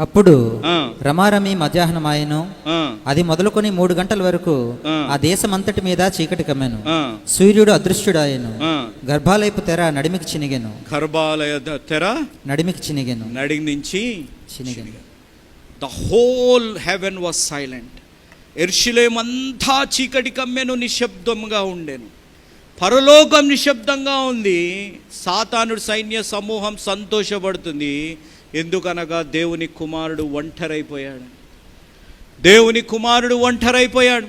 అప్పుడు రమారమి మధ్యాహ్నం ఆయను అది మొదలుకొని మూడు గంటల వరకు ఆ. ఆ దేశమంతటి మీద చీకటి కమ్మెను. సూర్యుడు అదృశ్యుడాయను. గర్భాలయపు తెర నడిమికి చినిగెను. గర్భాలయ తెర నడిమికి చినిగెను. నడిగి నుంచి చినిగెను. The whole heaven was silent. ఎర్షిలేమంతా చీకటి కమ్మెను నిశ్శబ్దంగా ఉండెను. పరలోకం నిశ్శబ్దంగా ఉంది. సాతానుడు సైన్య సమూహం సంతోషపడుతుంది. ఎందుకనగా దేవుని కుమారుడు ఒంటరైపోయాడు. దేవుని కుమారుడు ఒంటరైపోయాడు.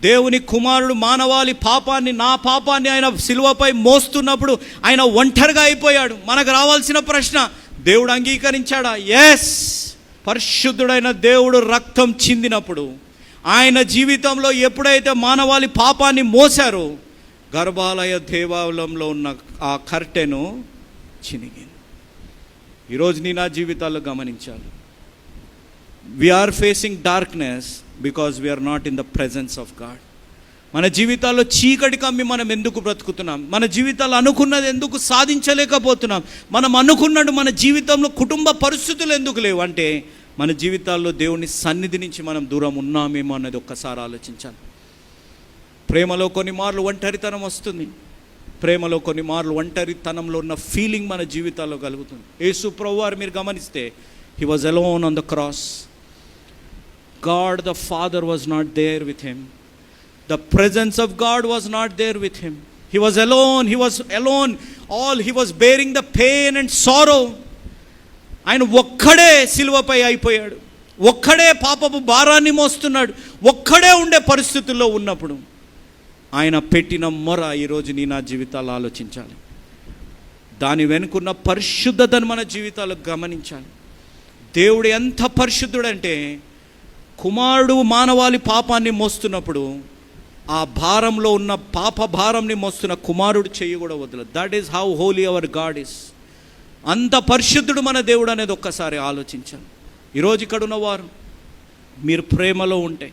దేవుని కుమారుడు మానవాళి పాపాన్ని నా పాపాన్ని ఆయన సిలువపై మోస్తున్నప్పుడు ఆయన ఒంటరిగా అయిపోయాడు. మనకు రావాల్సిన ప్రశ్న దేవుడు అంగీకరించాడా? ఎస్ పరిశుద్ధుడైన దేవుడు రక్తం చిందినప్పుడు ఆయన జీవితంలో ఎప్పుడైతే మానవాళి పాపాన్ని మోసారో గర్భాలయ దేవాలయంలో ఉన్న ఆ కర్టెను చినిగింది. ఈరోజు నీ నా జీవితాల్లో గమనించాలి. We are facing darkness because we are not in the presence of God మన జీవితాల్లో చీకటి కమ్మి మనం ఎందుకు బ్రతుకుతున్నాం? మన జీవితాలు అనుకున్నది ఎందుకు సాధించలేకపోతున్నాం? మనం అనుకున్నట్టు మన జీవితంలో కుటుంబ పరిస్థితులు ఎందుకు లేవు? అంటే మన జీవితాల్లో దేవుని సన్నిధి నుంచి మనం దూరం ఉన్నామేమో అన్నది ఒక్కసారి ఆలోచించాలి. ప్రేమలో కొన్ని మార్లు ఒంటరితనం వస్తుంది. ప్రేమలో కొన్ని మార్లు ఒంటరితనంలో ఉన్న ఫీలింగ్ మన జీవితాల్లో కలుగుతుంది. యేసు ప్రభువారు మీరు గమనిస్తే he was alone on the cross God the Father was not there with him the presence of God was not there with him he was alone he was alone all he was bearing the pain and sorrow ఆయన ఒక్కడే సిలువపై అయిపోయాడు. ఒక్కడే పాపపు భారాన్ని మోస్తున్నాడు. ఒక్కడే ఉండే పరిస్థితుల్లో ఉన్నప్పుడు ఆయన పెట్టిన మొర ఈరోజు నీ నా జీవితాలు ఆలోచించాలి. దాని వెనుకున్న పరిశుద్ధతను మన జీవితాలు గమనించాలి. దేవుడు ఎంత పరిశుద్ధుడంటే కుమారుడు మానవాళి పాపాన్ని మోస్తున్నప్పుడు ఆ భారంలో ఉన్న పాప భారంని మోస్తున్న కుమారుడు చెయ్యి కూడా వదలదు. That is how holy our God is అంత పరిశుద్ధుడు మన దేవుడు అనేది ఒక్కసారి ఆలోచించాలి. ఈరోజు ఇక్కడ ఉన్నవారు మీరు ప్రేమలో ఉంటే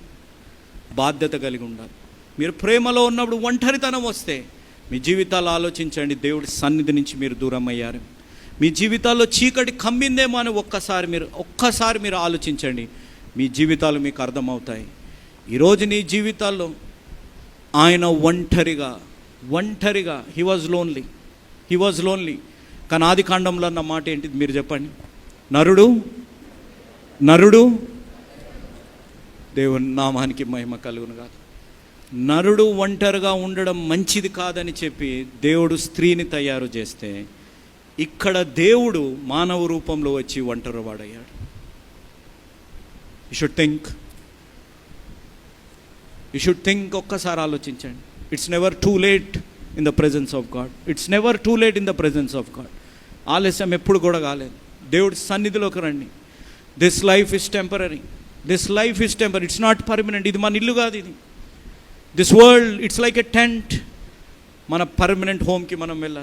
బాధ్యత కలిగి ఉండాలి. మీరు ప్రేమలో ఉన్నప్పుడు ఒంటరితనం వస్తే మీ జీవితాలు ఆలోచించండి దేవుడి సన్నిధి నుంచి మీరు దూరం అయ్యారు మీ జీవితాల్లో చీకటి కమ్మిందేమో అని ఒక్కసారి మీరు ఒక్కసారి మీరు ఆలోచించండి. మీ జీవితాలు మీకు అర్థమవుతాయి. ఈరోజు నీ జీవితాల్లో ఆయన ఒంటరిగా ఒంటరిగా he was lonely he was lonely కానీ ఆది కాండంలో అన్న మాట ఏంటిది మీరు చెప్పండి? నరుడు నరుడు దేవుని నామానికి మహిమ కలుగును కాదు నరుడు ఒంటరిగా ఉండడం మంచిది కాదని చెప్పి దేవుడు స్త్రీని తయారు చేస్తే ఇక్కడ దేవుడు మానవ రూపంలో వచ్చి ఒంటరి వాడయ్యాడు you should think you should think ఒక్కసారి ఆలోచించండి. It's never too late in the presence of God it's never too late in the presence of God ఆలస్యం ఎప్పుడు కూడా కాలేదు. దేవుడి సన్నిధిలోకి రండి. This life is temporary this life is temporary it's not permanent ఇది మన ఇల్లు కాదు ఇది. This world it's like a tent మన పర్మనెంట్ హోమ్కి మనం వెళ్ళాలి.